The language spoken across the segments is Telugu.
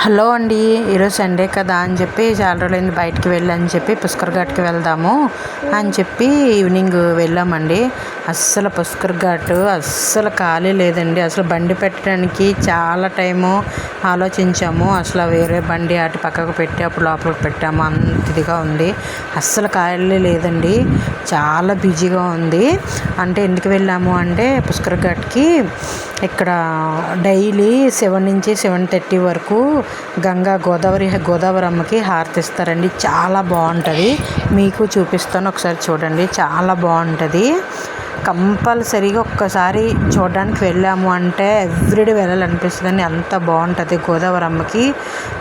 హలో అండి ఈరోజు సండే కదా అని చెప్పి చాలా రోజులైంది బయటికి వెళ్ళని అని చెప్పి పుష్కర్ ఘాట్కి వెళ్దాము అని చెప్పి ఈవినింగ్ వెళ్ళామండి. అస్సలు పుష్కర్ ఘాట్ అస్సలు ఖాళీ లేదండి. అసలు బండి పెట్టడానికి చాలా టైము ఆలోచించాము. అసలు వేరే బండి అటు పక్కకు పెట్టి అప్పుడు లోపలికి పెట్టాము. అంత ఇదిగా ఉంది. అస్సలు ఖాళీ లేదండి. చాలా బిజీగా ఉంది. అంటే ఎందుకు వెళ్ళాము అంటే పుష్కర్ ఘాట్కి ఇక్కడ డైలీ సెవెన్ నుంచి సెవెన్ థర్టీ వరకు గంగా గోదావరి గోదావరి అమ్మకి హారతి ఇస్తారండి చాలా బాగుంటుంది. మీకు చూపిస్తాను ఒకసారి చూడండి. చాలా బాగుంటుంది. కంపల్సరీగా ఒక్కసారి చూడడానికి వెళ్ళాము అంటే ఎవ్రీడే వెళ్ళాలనిపిస్తుందండి. అంత బాగుంటుంది గోదావరి అమ్మకి.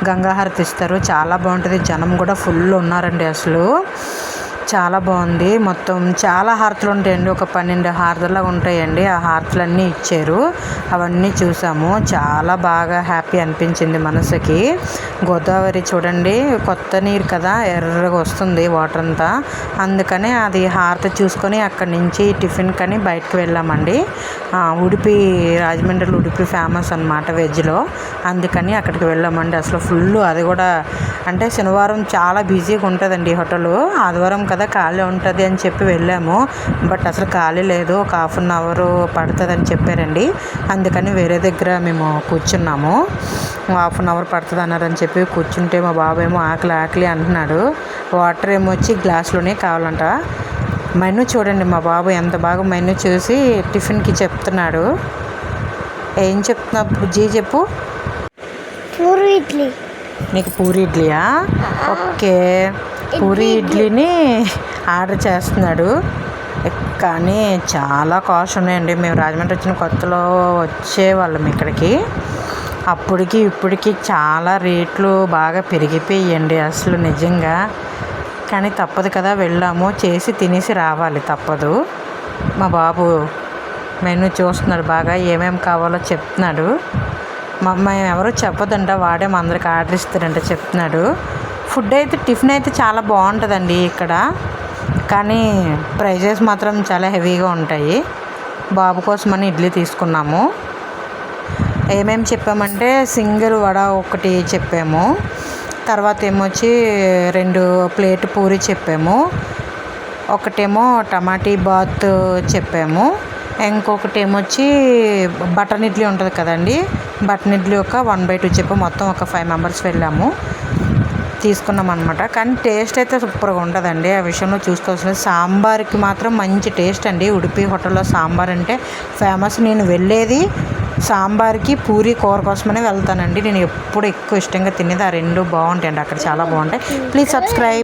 గంగా హారతి ఇస్తారు చాలా బాగుంటుంది. జనం కూడా ఫుల్ ఉన్నారండి అసలు. చాలా బాగుంది. మొత్తం చాలా హారతులు ఉంటాయండి. ఒక పన్నెండు హారతులు ఉంటాయండి. ఆ హారతులన్నీ ఇచ్చారు. అవన్నీ చూసాము. చాలా బాగా హ్యాపీ అనిపించింది మనసుకి. గోదావరి చూడండి. కొత్త నీరు కదా. ఎర్రగా వస్తుంది వాటర్ అంతా. అందుకని అది హారతి చూసుకొని అక్కడి నుంచి టిఫిన్ కని బయటకు వెళ్ళామండి. ఉడిపి రాజమండ్రిలో ఉడిపి ఫేమస్ అనమాట వెజ్లో. అందుకని అక్కడికి వెళ్ళామండి. అసలు ఫుల్ అది కూడా అంటే శనివారం చాలా బిజీగా ఉంటుందండి హోటల్. ఆదివారం కదా ఖాళీ ఉంటుంది అని చెప్పి వెళ్ళాము. బట్ అసలు ఖాళీ లేదు. ఒక హాఫ్ అన్ అవర్ పడుతుంది అని చెప్పారండి. అందుకని వేరే దగ్గర మేము కూర్చున్నాము. హాఫ్ అన్ అవర్ పడుతుంది అన్నారని చెప్పి కూర్చుంటే మా బాబు ఏమో ఆకలి ఆకలి అంటున్నాడు. వాటర్ ఏమో వచ్చి గ్లాస్లోనే కావాలంట. మెనూ చూడండి మా బాబు ఎంత బాగా మెనూ చూసి టిఫిన్కి చెప్తున్నాడు. ఏం చెప్తున్నా బుజ్జి చెప్పు. పూరి ఇడ్లీ. నీకు పూరి ఇడ్లీయా? ఓకే. పూరి ఇడ్లీని ఆర్డర్ చేస్తున్నాడు. కానీ చాలా కాస్ట్ ఉన్నాయండి. మేము రాజమండ్రి వచ్చిన కొత్తలో వచ్చేవాళ్ళం ఇక్కడికి. అప్పటికి ఇప్పటికి చాలా రేట్లు బాగా పెరిగిపోయాయండి అసలు నిజంగా. కానీ తప్పదు కదా వెళ్ళాము. చేసి తినేసి రావాలి. తప్పదు. మా బాబు మెనూ చూస్తున్నాడు బాగా ఏమేమి కావాలో చెప్తున్నాడు. మేము ఎవరో చెప్పదంట వాడే మా అందరికి ఆర్డర్ ఇస్తారంట చెప్తున్నాడు. ఫుడ్ అయితే టిఫిన్ అయితే చాలా బాగుంటుందండి ఇక్కడ. కానీ ప్రైజెస్ మాత్రం చాలా హెవీగా ఉంటాయి. బాబు కోసమని ఇడ్లీ తీసుకున్నాము. ఏమేమి చెప్పామంటే సింగిల్ వడ ఒకటి చెప్పాము. తర్వాత ఏమొచ్చి రెండు ప్లేట్ పూరి చెప్పాము. ఒకటేమో టమాటీ బాత్ చెప్పాము. ఇంకొకటి ఏమొచ్చి బటన్ ఇడ్లీ ఉంటుంది కదండి. బటర్ ఇడ్లీ ఒక వన్ బై టూ చెప్పి మొత్తం ఒక ఫైవ్ మెంబర్స్ వెళ్ళాము. తీసుకున్నాం అనమాట కానీ టేస్ట్ అయితే సూపర్గా ఉంటుందండి ఆ విషయంలో చూసుకోవాల్సిన సాంబార్కి మాత్రం మంచి టేస్ట్ అండి. ఉడిపి హోటల్లో సాంబార్ అంటే ఫేమస్. నేను వెళ్ళేది సాంబార్కి పూరి కూర కోసమనే వెళ్తానండి. నేను ఎప్పుడు ఎక్కువ ఇష్టంగా తినేది. ఆ రెండు బాగుంటాయండి. అక్కడ చాలా బాగుంటాయి. Please subscribe.